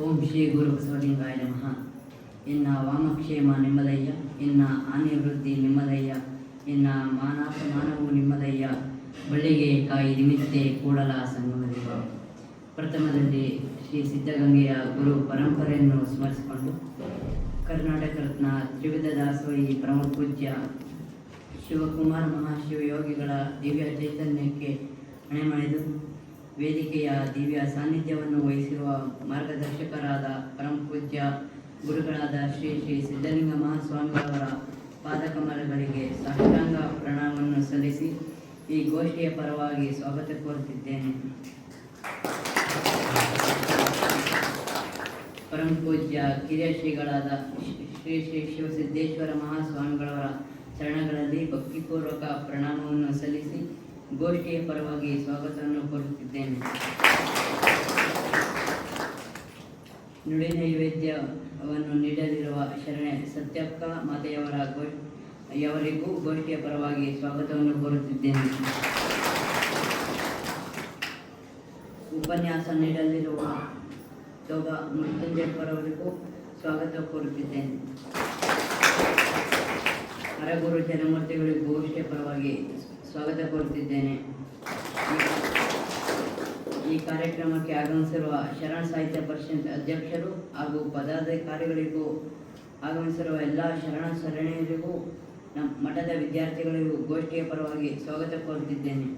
ಓಂ ಶ್ರೀ ಗುರು ಬಸವಲಿಂಗಾಯ ನಮಃ. ಇನ್ನ ವಾಮಕ್ಷೇಮ ನಿಮ್ಮದಯ್ಯ ಇನ್ನ ಆನೆವೃದ್ಧಿ ನಿಮ್ಮದಯ್ಯ ಇನ್ನ ಮಾನಾಪಮಾನವು ನಿಮ್ಮದಯ್ಯ, ಬಳ್ಳಿಗೆ ಕಾಯಿ ನಿಮಿತ್ತೆ ಕೂಡಲ ಸಂಗಮದಿ ಪ್ರಥಮದಲ್ಲಿ ಶ್ರೀ ಸಿದ್ಧಗಂಗೆಯ ಗುರು ಪರಂಪರೆಯನ್ನು ಸ್ಮರಿಸಿಕೊಂಡು ಕರ್ನಾಟಕ ರತ್ನ ತ್ರಿವಿಧ ದಾಸೋಹಿ ಪ್ರಮುಖ ಪೂಜ್ಯ ಶಿವಕುಮಾರ ಮಹಾಶಿವಯೋಗಿಗಳ ದಿವ್ಯ ಚೈತನ್ಯಕ್ಕೆ ಹಣೆಮಣಿದು ವೇದಿಕೆಯ ದಿವ್ಯ ಸಾನ್ನಿಧ್ಯವನ್ನು ವಹಿಸಿರುವ ಮಾರ್ಗದರ್ಶಕರಾದ ಪರಮ ಪೂಜ್ಯ ಗುರುಗಳಾದ ಶ್ರೀ ಶ್ರೀ ಸಿದ್ಧಲಿಂಗ ಮಹಾಸ್ವಾಮಿಗಳವರ ಪಾದಕಮಲಗಳಿಗೆ ಸಾಷ್ಟಾಂಗ ಪ್ರಣಾಮವನ್ನು ಸಲ್ಲಿಸಿ ಈ ಗೋಷ್ಠಿಯ ಪರವಾಗಿ ಸ್ವಾಗತ ಕೋರುತ್ತಿದ್ದೇನೆ. ಪರಮ ಪೂಜ್ಯ ಕಿರಿಯ ಶ್ರೀಗಳಾದ ಶ್ರೀ ಶ್ರೀ ಶಿವಸಿದ್ದೇಶ್ವರ ಮಹಾಸ್ವಾಮಿಗಳವರ ಚರಣಗಳಲ್ಲಿ ಭಕ್ತಿಪೂರ್ವಕ ಪ್ರಣಾಮವನ್ನು ಸಲ್ಲಿಸಿ ಗೋಷ್ಠಿಯ ಪರವಾಗಿ ಸ್ವಾಗತವನ್ನು ಕೋರುತ್ತಿದ್ದೇನೆ. ನುಡಿ ನೈವೇದ್ಯವನ್ನು ನೀಡಲಿರುವ ಶರಣೆ ಸತ್ಯಪ್ಪ ಮಾತೆಯವರ ಯವರಿಗೂ ಗೋಷ್ಠಿಯ ಪರವಾಗಿ ಸ್ವಾಗತವನ್ನು ಕೋರುತ್ತಿದ್ದೇನೆ. ಉಪನ್ಯಾಸ ನೀಡಲಿರುವ ಯೋಗ ಮೃತ್ಯುಂಜಯಪ್ಪರವರಿಗೂ ಸ್ವಾಗತ ಕೋರುತ್ತಿದ್ದೇನೆ. ಹರಗುರು ಜನಮೂರ್ತಿಗಳಿಗೂ ಗೋಷ್ಠಿಯ ಪರವಾಗಿ ಸ್ವಾಗತ ಕೋರುತ್ತಿದ್ದೇನೆ. ಈ ಕಾರ್ಯಕ್ರಮಕ್ಕೆ ಆಗಮಿಸಿರುವ ಶರಣ ಸಾಹಿತ್ಯ ಪರಿಷತ್ ಅಧ್ಯಕ್ಷರು ಹಾಗೂ ಪದಾಧಿಕಾರಿಗಳಿಗೂ ಆಗಮಿಸಿರುವ ಎಲ್ಲ ಶರಣ ಸರಣಿಯರಿಗೂ, ನಮ್ಮ ಮಠದ ವಿದ್ಯಾರ್ಥಿಗಳಿಗೂ ಗೋಷ್ಠಿಯ ಪರವಾಗಿ ಸ್ವಾಗತ ಕೋರುತ್ತಿದ್ದೇನೆ.